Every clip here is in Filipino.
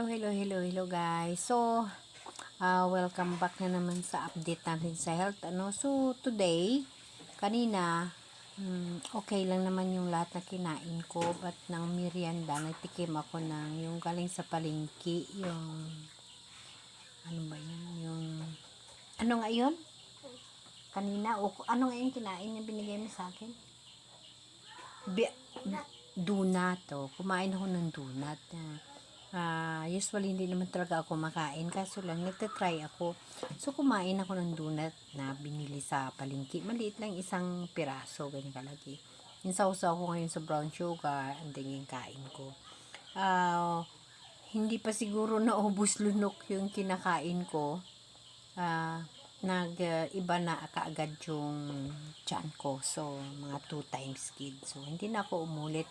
Hello, hello, hello, hello guys. So, uh, welcome back na naman sa update natin sa health. Ano? So, today, kanina, hmm, okay lang naman yung lahat na kinain ko. But ng merienda, nagtikim ako ng yung galing sa palengke, yung, ano ba yan? Yung, ano nga yun? Kanina, o, ano nga yung kinain na binigay mo sa akin? Bi- donut, oh. Kumain ako ng donut. Ah, usually, hindi naman talaga ako makain. Kaso lang, nagtatry ako. So, kumain ako ng donut na binili sa palengke. Maliit lang isang piraso, ganyan kalagi. Yung sausaw ko ngayon sa brown sugar, ang yung kain ko. Ah, hindi pa siguro naubos lunok yung kinakain ko. Ah, nag uh, iba na kaagad yung tiyan ko. So, mga two times kid. So, hindi na ako umulit.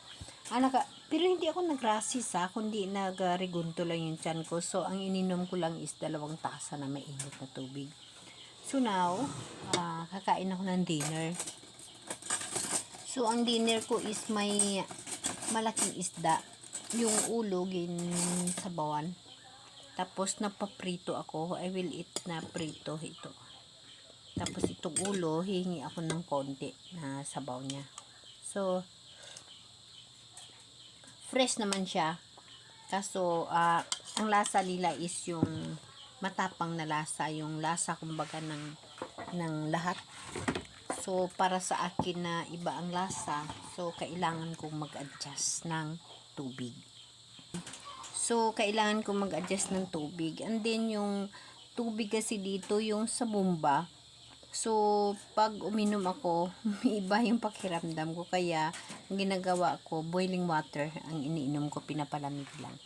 Ah, naka, pero hindi ako nagrasis ha, kundi nagregunto lang yung tiyan ko. So, ang ininom ko lang is dalawang tasa na mainit na tubig. So, now, ah, kakain ako ng dinner. So, ang dinner ko is may malaking isda. Yung ulo, gin sa bawan. Tapos, napaprito ako. I will eat na prito ito. Tapos, itong ulo, hihingi ako ng konti na sabaw niya. So, fresh naman siya. Kaso, ah, ang lasa nila is yung matapang na lasa. Yung lasa, kumbaga, ng, ng lahat. So, para sa akin na iba ang lasa, so, kailangan kong mag-adjust ng tubig. So, kailangan ko mag-adjust ng tubig. And then, yung tubig kasi dito, yung sa bomba. So, pag uminom ako, iba yung pakiramdam ko. Kaya, ang ginagawa ko, boiling water ang iniinom ko, pinapalamig lang.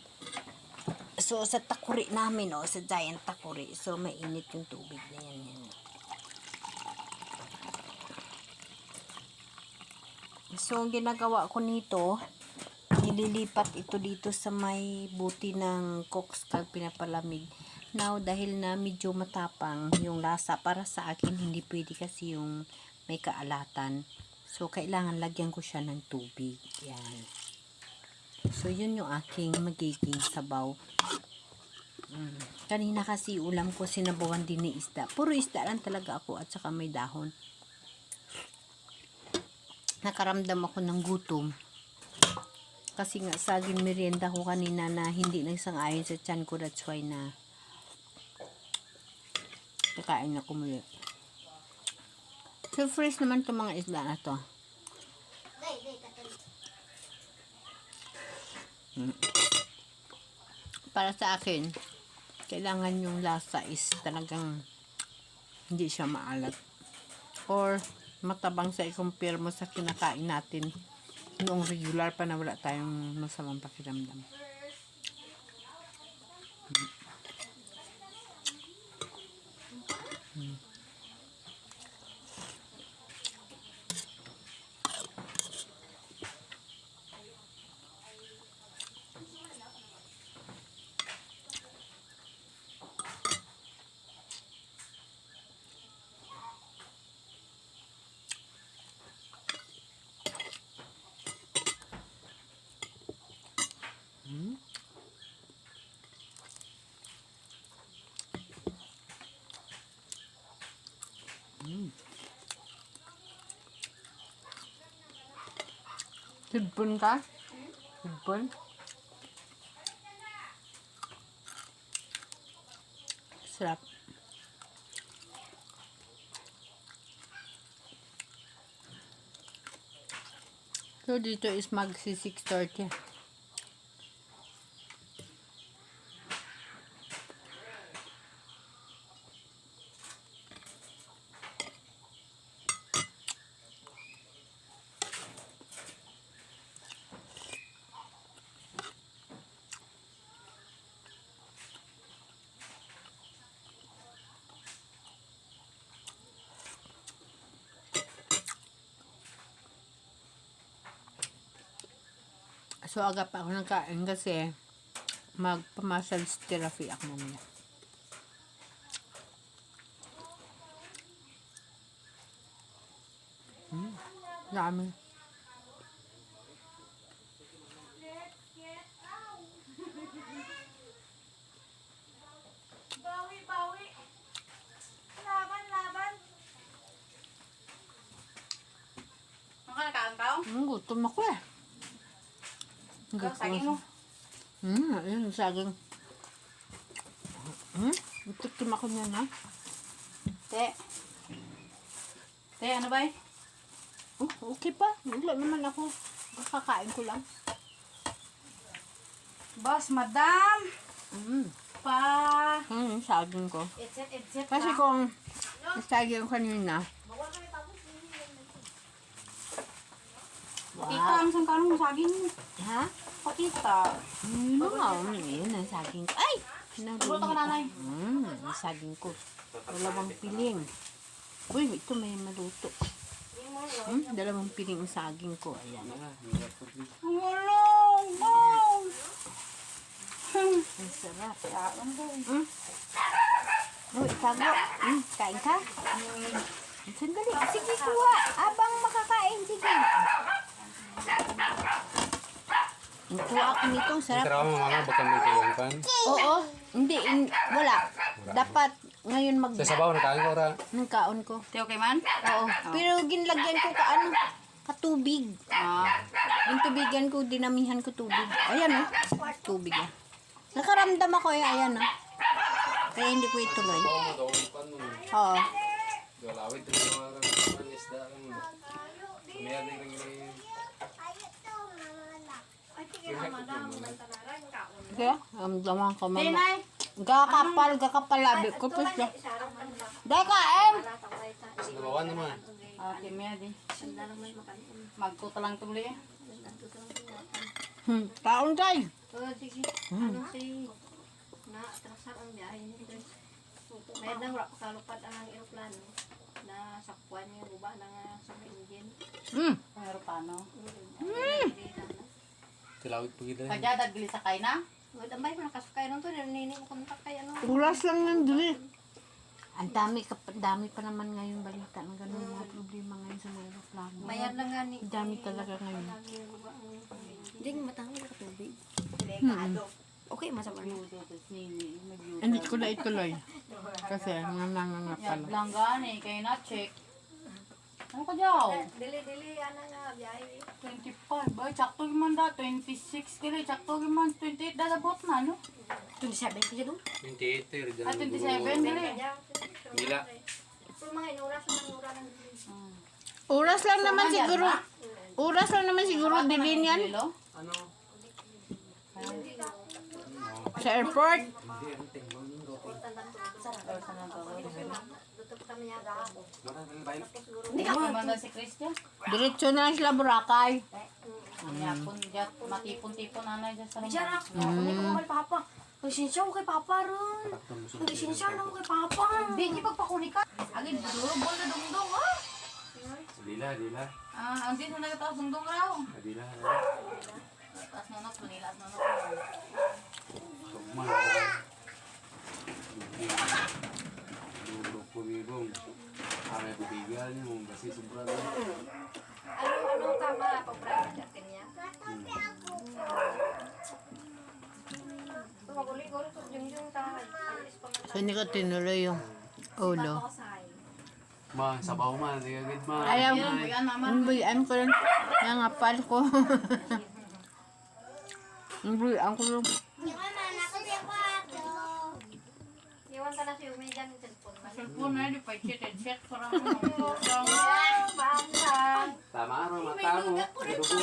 So, sa takuri namin, oh, sa giant takuri. So, mainit yung tubig na yan. yan. So, ang ginagawa ko nito, nililipat ito dito sa may buti ng kag pinapalamig. Now, dahil na medyo matapang yung lasa, para sa akin, hindi pwede kasi yung may kaalatan. So, kailangan lagyan ko siya ng tubig. Yan. So, yun yung aking magiging sabaw. Mm. Kanina kasi ulam ko sinabawan din ni isda. Puro isda lang talaga ako at saka may dahon. Nakaramdam ako ng gutom. Kasi nga saging merienda ko kanina na hindi nagsang-ayon sa tiyan ko. That's why na kakain ako muli. So, fresh naman itong mga isda na to. Hmm. Para sa akin, kailangan yung lasa is talagang hindi siya maalat. Or matabang sa i-compare mo sa kinakain natin noong regular pa na wala tayong masamang pakiramdam. Hmm. Hmm. Hidbon ka? Hidbon? Sarap. So, dito is magsi 6.30. So, aga pa ako ng kain kasi magpamasal therapy ako mamaya. Hmm. Dami. Ang hmm, gutom ako eh. Ikaw, saging mo. Hmm, ayun, saging. Hmm, itikim ako niyan ha. Te. Te, ano ba eh? Oh, okay pa. Wala naman ako. Kakakain ko lang. Boss, madam. Hmm, Pa. hmm, saging ko. Etset, etset Kasi ka. kung saging kanina, Pakita ang isang kalong mo saging ha? Pakita. Hmm, no, yun ang saging ko. Ay! Luto ka, nanay. Ang saging ko. Dalawang piling. Uy, ito may maluto. Hmm, dalawang piling ang saging ko. Ayan. Ang ulong, boss. Ang sarap. Hmm. Uy, tago. Hmm, kain ka? Sandali. Sige, kuha. Abang makakain. Sige. Kuha ako nito. ang Sarap. Trabaho mo mga baka may kayang pan. Oo. Hindi. in- wala. Dapat ngayon mag... Sa sabaw na kain ko ra. Ng kaon ko. Te, okay man? Oo. Pero ginlagyan ko ka ano, katubig. Ah. Yung tubigan ko, dinamihan ko tubig. Ayan oh. Tubig ah. Nakaramdam ako eh. Ayan oh. Kaya hindi ko ituloy. Oo. Galawit rin mga isda kan. Meron din rin Kaya, ramdaman ko Te, mama. nay. Gakapal, gakapal labi ko pa siya. Daka, em! nabawan naman. Ah, te, may adi. Magkuta lang tuloy eh. Hmm, taon tayo. Oh, sige. Ano si na atrasar ang biyahe niya guys. Mayad na wala pakalupad ang aeroplano na sakwan niya buba na nga sa engine. Hmm. Ang aeroplano. Mm. Tilawit po kita. Kaya dagli sakay na. Tambay mo nakasakay nung to, nini mo kontak kay ano. Ulas lang ng dili. Ang dami, ka, dami pa naman ngayon balita ng ganun mga problema ngayon sa mga aeroplano. Mayad na nga ni. Ang dami talaga ngayon. Hindi matanggal ka tubig. Hmm. Okay, masama na. Hindi ko na ituloy. Kasi nanganganak Yan, pala. lang gani. Kaya na check. Ano ka daw? Dili dili ana nga biyahe. 25. Ay, sakto man da. 26 kilo. Sakto man. 28 dadabot na, no? 27 ka doon. 28 er Ah, 27 dili. Gila. Pero mga inuras na nura ng dili. Oras lang naman siguro. Oras lang naman siguro dilin yan. Ano? Sa airport. Kami niya gapo. Hindi ka kumanda si Christian. Diretso na lang sila Boracay. Yapon, jat, matipon-tipon nanay dyan sa Diyan rumah. ako. Hindi ko mo kay Papa. Pasensya ko kay Papa ron. Pasensya na ko kay Papa. Hindi, hindi pagpakuni ka. Agad, duro, bol na dungdong, ha? Dila, dila. Ah, ang din mo nagataas dungdong raw. Dila. Taas nonok, punilas nonok. Tugma. Dudok po bibong. Kami ko bigal niya mong kasi sobra na. Ano ano ka ma pag-private natin niya? Maguli-guli ko yung yung ta. Alis pa man So hindi ko tinuloy yung ulo. Ma, sabaw man, di agad ma. Ayaw. Yan, bayan mama. Ang buyan ko lang. Nangapal ko. Ang ko lang. talaga yung may ganun cellphone man. Cellphone na, di pa chat and chat ko rin. Bangsan. Tama ano, mata mo. Nadugo.